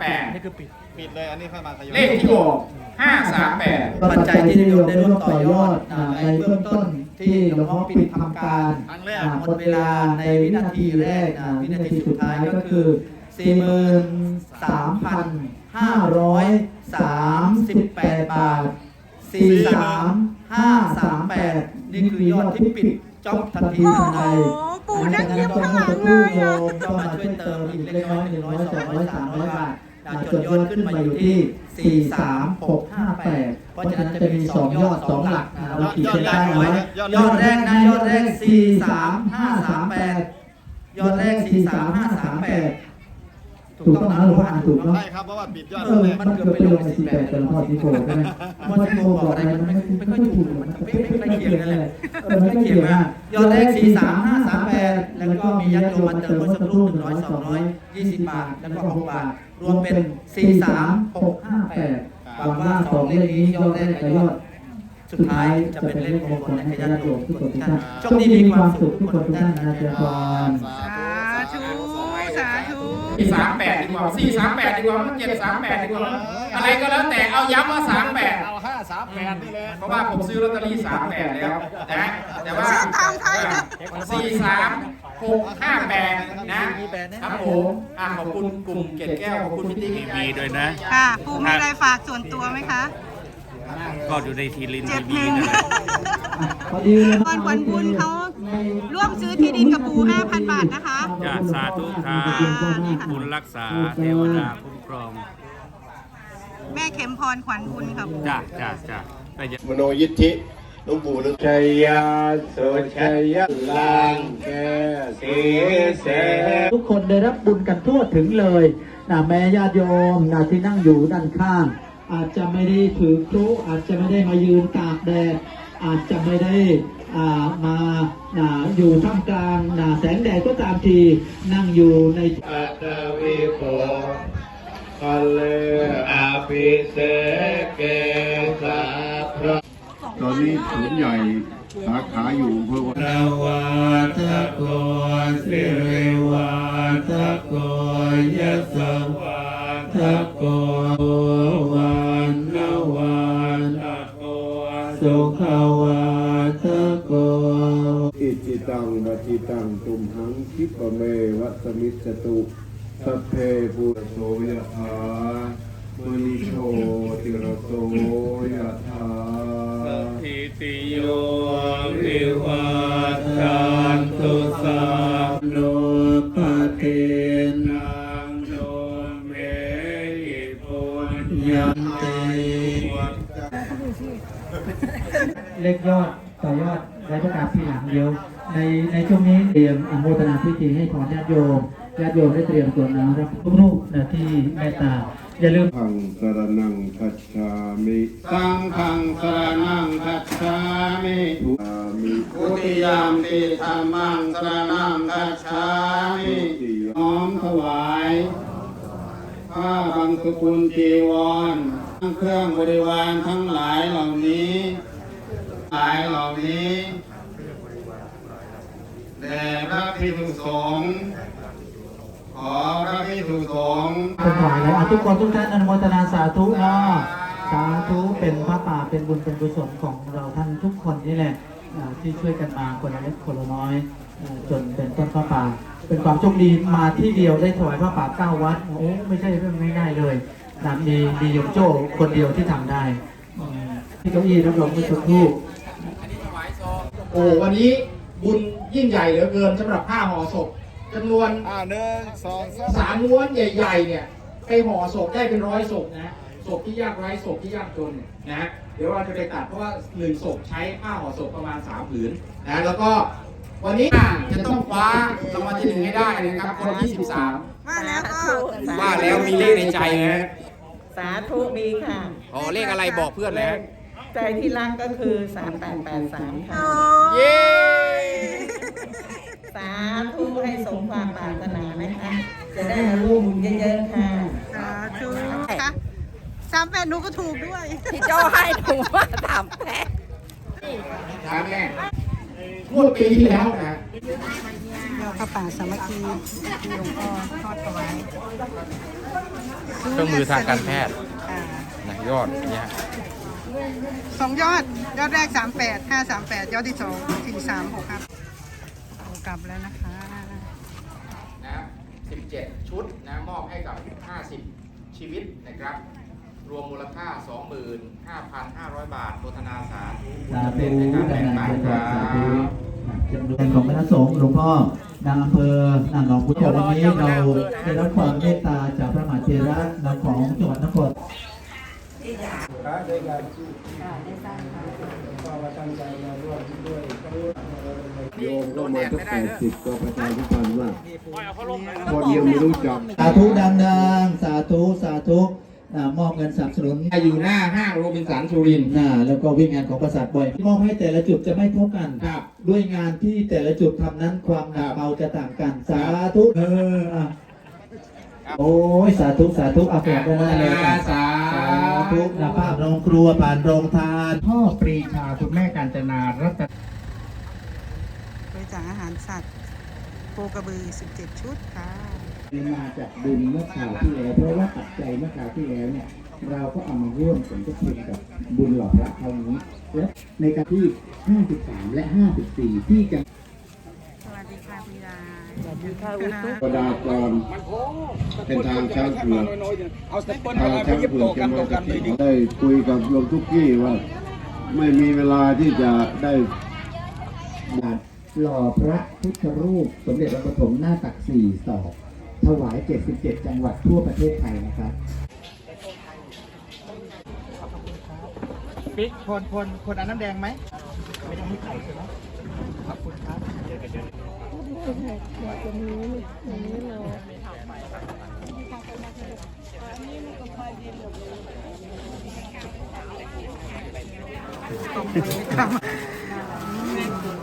แปดนี่คือปิด ปิดเลยอันนี้ค่อยมาทยอยเลขที่ออกห้าสามแปดปัจจัยที่นิยมได้ร่วมต่อยอดอ่าในเบื้องต้นที่หลวงพ่อปิดทำการครั้งแรกอ่าหมดเวลาในวินาทีแรกอ่าวินาทีสุดท้ายก็คือ 43,538 บาท 43538 นี่คือยอดที่ปิด จ็อบทันทีทันใดโอ้โหปู่นั่งยิ้มข้างหลังเลยอะ ก็มาช่วยเติมอีกเล็กน้อยหนึ่งร้อยสองร้อยสามร้อยบาทอ่าจนยอดขึ้นมาอยู่ที่ 43658 เพราะฉะนั้นจะมี 2 ยอด 2 หลักอ่าเราขีดเส้นใต้ไว้ยอดแรกนะยอดแรก 43538 ยอดแรก 43538 ถูกต้องนะหลวงพ่ออ่านถูกเนาะใช่ครับเพราะว่าปิดยอดเออมันเกือบไปลงใน48แต่หลวงพ่อที่โกใช่ไหมหลวงพ่อที่โกบอกอะไรมันไม่ไม่ค่อยถูกมันไม่ไม่ใกล้เคียงกันเลยเออไม่ใกล้เคียงมากยอดแรก43538แล้วก็มีญาติโยมมาเติมเมื่อสักครู่100 200 20บาทแล้วก็6บาทรวมเป็น43658หวังว่าสองเลขนี้ยอดแรกกับยอดสุดท้ายจะเป็นเลขมงคลให้ญาติโยมทุกคนทุกท่านโชคดีมีความสุขทุกคนทุกท่านนะเจริญพรสาธุสาธุ สี่สามแปดดีกว่าสี่สามแปดดีกว่าเจ็ดสามแปดดีกว่าอะไรก็แล้วแต่เอาย้ำว่าสามแปดเอาห้าสามแปดนี่แหละเพราะว่าผมซื้อลอตเตอรี่สามแปดแล้วนะแต่ว่าซื้อตามไทยนะสี่สามหกห้าแปดนะครับผมอะขอบคุณกลุ่มเกศแก้วขอบคุณพี่ติ๊กทีวีด้วยนะค่ะปู่มีอะไรฝากส่วนตัวไหมคะก็อยู่ในทีลินเจ็ทีดวีหนึ่งนั่นแหละพอดีเลยตอนขวัญบุญเขา ร่วมซื้อที่ดินกับปู่5,000 บาทนะคะจ้าสาธุค่ะบุญรักษาเทวดาคุ้มครองแม่เข็มพรขวัญบุญค่ะปู่จ้าจ้าจ้าแต่อย่ามโนยิทธิหลวงปู่ฤาษีชัยยาสุชัยยะลังแกสีเสทุกคนได้รับบุญกันทั่วถึงเลยนะแม่ญาติโยมนะที่นั่งอยู่ด้านข้าง อาจจะไม่ได้ถือครุอาจจะไม่ได้มายืนตากแดด อาจจะไม่ได้อ่ามานะอยู่ท่ามกลางนะแสงแดดก็ตามทีนั่งอยู่ในอัตวิโกคัลเลอาภิเสเกสาพระตอนนี้ศูนย์ใหญ่สาขาอยู่อำเพื่อนาวาทโกสิริวาทโกยสวา ตังปฏิตังตุมหังคิปะเมวัสมิจจตุสัพเพปุรโสยถามณิโชติรโสยถาทิติโยวิวัตชันตุสัพโนปเทนังโนเมหิปุญญันติเล็กยอดต่อยอดไว้ประกาศทีหลังเดียว ในในช่วงนี้เตรียมอนุโมทนาพิธีให้พรญาติโยมญาติโยมได้เตรียมตัวน้ำรับทุกรูปนะที่เมตตาอย่าลืมพังสรนังคัจฉามิสังฆังสรนังคัจฉามิทุมิอุติยามปิธรรมังสรนังคัจฉามิน้อมถวายผ้าบางสกุลจีวรเครื่องบริวารทั้งหลายเหล่านี้ หลายเหล่านี้แด่พระภิกษุสงฆ์ขอพระภิกษุสงฆ์เป็นฝ่ายแล้วอะทุกคนทุกท่านอนุโมทนาสาธุเนาะสาธุเป็นพระป่าเป็นบุญเป็นกุศลของเราท่านทุกคนนี่แหละที่ช่วยกันมาคนละเล็กคนละน้อยจนเป็นต้นพระป่า เป็นความโชคดีมาที่เดียวได้ถวายพระป่าเก้าวัดโอ้ไม่ใช่เรื่องง่ายๆเลยนะมีมีโยมโจ้คนเดียวที่ทำได้ที่เก้าอี้รับรองเมื่อสักครู่ โอ้วันนี้บุญยิ่งใหญ่เหลือเกินสำหรับผ้าห่อศพจำนวนอ่าหนึ่งสองสามสามม้วนใหญ่ๆเนี่ยไปห่อศพได้เป็นร้อยศพนะศพที่ยากไร้ศพที่ยากจนเนี่ยนะเดี๋ยวเราจะไปตัดเพราะว่าหนึ่งศพใช้ผ้าห่อศพประมาณสามผืนนะแล้วก็วันนี้จะต้องคว้ารางวัลที่หนึ่งให้ได้นะครับ คนที่สิบสามว่าแล้วก็ว่าแล้วมีเลขในใจนะสาธุมีค่ะอ๋อเลขอะไรบอกเพื่อนแล้ว ใจที่รักก็คือ3883ค่ะโอ้เย้สาธุให้สมความปรารถนานะคะ จะได้มาร่วมบุญเยอะๆค่ะ สาธุค่ะสามแปดหนูก็ถูกด้วยพี่โจให้หนูว่าถามแพ้ถามแม่งวดปีที่แล้วนะพระป่าสามัคคีที่หลวงพ่อทอดถวายเครื่องมือทางการแพทย์อ่านะยอดเนี่ย สองยอด ยอดแรก38 538ยอดที่สอง436ครับเอากลับแล้วนะคะ นะ17 ชุดนะมอบให้กับ 50 ชีวิตนะครับ รวมมูลค่า 25,500 บาทโฆษณาสาธุบุญสาสำธุเร็จในการดัแบ่งงนั้ปันนเป็นคสารัธุบจำนวนของคณะสงฆ์หลวงพ่อนางอำเภอนางหนองพุทธวันนี้เราได้รับความเมตตาจากพระมหาเถระนำของจังหวัดนคร โยมก็มาตั้งแปดสิบก็ประชาธิปันธ์ว่าคนยังไม่รู้จักสาธุดังๆสาธุสาธุอ่ามอบเงินสนับสนุนอยู่หน้าห้างโรบินสันสุรินทร์หน้าแล้วก็วิ่งงานของประสาทบ่อย มอบให้แต่ละจุดจะไม่เท่ากันครับด้วยงานที่แต่ละจุดทำนั้นความหนักเบาจะต่างกัน สาธุเอออะ โอ้ยสาธุสาธุเอาแผ่นได้เลยอะสาสาธุนะภาพโรงครัวผ่านโรงทาน พ่อปรีชาคุณแม่กาญจนารัตนบริจาคอาหารสัตว์โคกระบือ 17 ชุดค่ะมาจากบุญเมื่อคราวที่แล้ว เพราะว่าปัจจัยเมื่อคราวที่แล้วเนี่ย เราก็เอามาร่วมสมทบทุนกับบุญหล่อพระคราวนี้ และในการที่ 53 และ 54 ที่จะสวัสดีค่ะคุณยาย สวัสดีค่ะอุตุประดากรเป็นทางช้างเผือกทางช้างเผือกจะมาจากที่ได้คุยกับหลวงทุกกี้ว่า ไม่มีเวลาที่จะได้หล่อพระพุทธรูป สมเด็จพระปฐมหน้าตักสี่ศอกถวาย 77 จังหวัดทั่วประเทศไทยนะครับปิ๊กคนคนคนอันน้ำแดงไหม ไม่ต้องให้ไข่ใช่ไหมขอบคุณครับ เ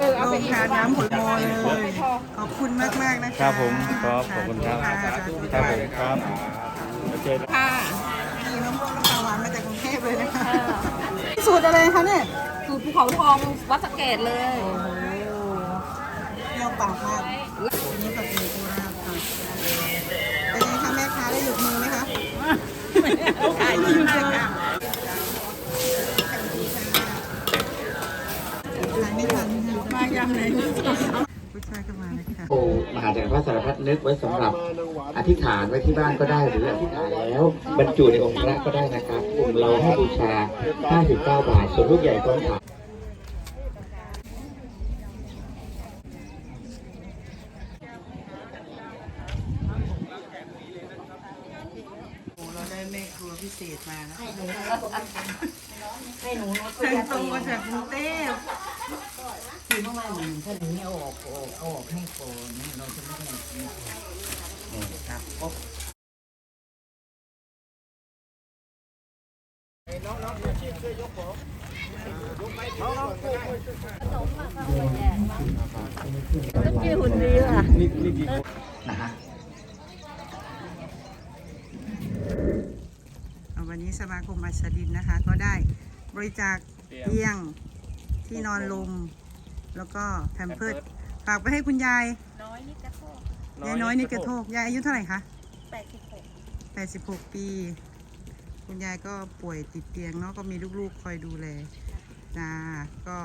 ออเอาไปอีกน้ำผลโมเลย ขอบคุณมากมากๆนะคะครับผมครับขอบคุณครับครับธุผมครับโอเคค่ะมีมะม่วงน้ำปลาหวานมาจากกรุงเทพเลยนะคะสูตรอะไรคะเนี่ยสูตรภูเขาทองวัดสะเกตเลย ปรี้ยวปากมากอันนี้กับเนื้อโคราชค่ะเป็นไงคะแม่ค้าได้หยุดมือไหมคะขายดีมากค่ะขายไม่ทันค่ะมายังเลยผู้ชายก็มาเลยค่ะโอ้มหาจักรพรรดิสารพัดนึกไว้สำหรับอธิษฐานไว้ที่บ้านก็ได้หรืออธิษฐานแล้ว บรรจุในองค์พระก็ได้นะครับกลุ่มเราให้บูชา 59 บาท ส่วนลูกใหญ่ต้องถาม เราได้ แม่ครัวพิเศษมานะให้หนูให้หนูนดเชิญตรงมาจากกรุงเทพคือเมื่อวานหนูถ้าหนูเอาออกเอาออกเอาออกให้ก่อนเราจะไม่ได้ครับกี่หุ่นดีค่ะเอาวันนี้ สมาคมอัศดินนะคะ ก็ได้บริจาคเตียงที่นอนลม แล้วก็แพมเพิร์ดฝากไปให้คุณยายน้อยนิดกระโทกยายน้อยนี่กระโทกยายอายุเท่าไหร่คะแปดสิบหก86 ปี คุณยายก็ป่วยติดเตียงเนาะก็มีลูกๆคอยดูแลนะก็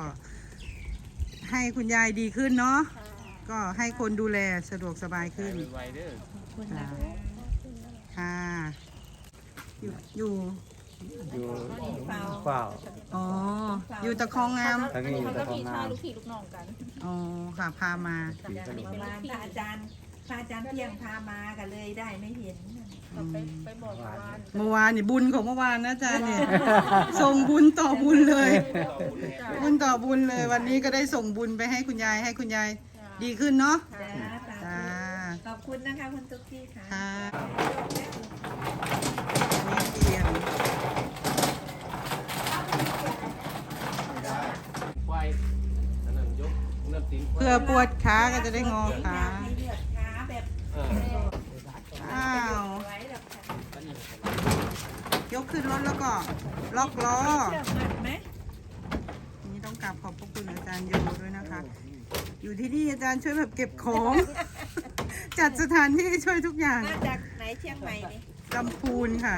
ให้คุณยายดีขึ้นเนาะก็ให้คนดูแลสะดวกสบายขึ้นไวเด้อค่ะค่ะ อยู่อยู่อยู่เปล่าอ๋ออยู่ตะคองงาม ทั้งนี้อยู่แต่ของงามลูกพี่ลูกน้องกันอ๋อค่ะพามาประมาณพระอาจารย์พระอาจารย์เที่ยงพามากันเลยได้ไม่เห็นไปไปบอกว่าเมื่อวานนี่บุญของเมื่อวานนะอาจารย์เนี่ยส่งบุญต่อบุญเลย บุญต่อบุญเลย วันนี้ก็ได้ส่งบุญไปให้คุณยายให้คุณยายดีขึ้นเนาะจ้าสาจ้าธุขอบคุณนะคะคุณตุ๊กกี้ค่ะ ค่ะนี่ เตียงไวอันนั้นยกเริ่มติ้งเพื่อปวดขาก็จะได้งอขาให้เลือดขาแบบอ้าวไว้แบบยกขึ้นรถแล้วก็ ล็อกล้อเชื่อมัดไหมอันนี้ต้องกราบขอบพระคุณอาจารย์โยด้วยนะคะ อยู่ที่นี่อาจารย์ช่วยแบบเก็บของ จัดสถานที่ช่วยทุกอย่าง มาจากไหนเชียงใหม่นี่ ลำพูนค่ะ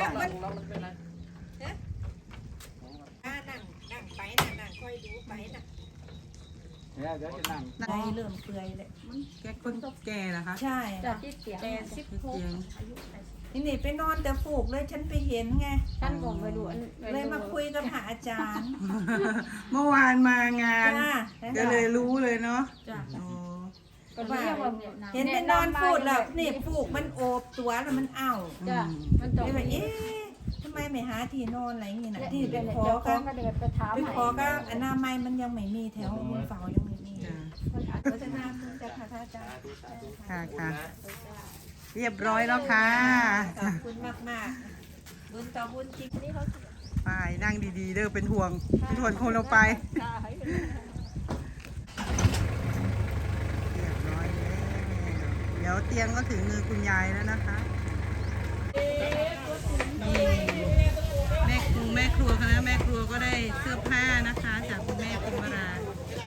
นั่งมันอ่านั่งนั่งไปนะนั่งค่อยดูไปนะใจเริ่มเปื่อยเลยแกคนแก่เหรอคะ ใช่ที่เสียงแปดสิบหกเตียงนี่นี่ไปนอนแต่ฟูกเลยฉันไปเห็นไงท่านบอกไปดูอันเลยมาคุยกับพระอาจารย์ เมื่อวานมางานจ้าก็เลยรู้เลยเนาะจ้าโอ้ ก็เรียกว่าเห็นไปนอนฟูกแล้วนี่ฟูกมันโอบตัวแล้วมันเอ้าจ้ะมันตกเลยว่าเอ๊ะทำไมไม่หาที่นอนอะไรอย่างงี้นะที่ไปเดี๋ยวขอเจ้าขก็องก็เดินไปถามไปขอก็อนามัยมันยังไม่มีแถวบนเฝ้ายังไม่มีจ้ะเพราะฉะนั้นจะค่ะพระอาจารย์ค่ะค่ะเรียบร้อยแล้วค่ะขอบคุณมากมากๆบุญต่อบุญจริงไปนั่งดีๆเด้อเป็นห่วงเป็นห่วงคนเราไป ดี๋ยวเตียงก็ถึงมือคุณยายแล้วนะคะแม่ครูแม่ครัวคณะแม่ครัวก็ได้เสื้อผ้านะคะ จากคุณแม่คุณวรา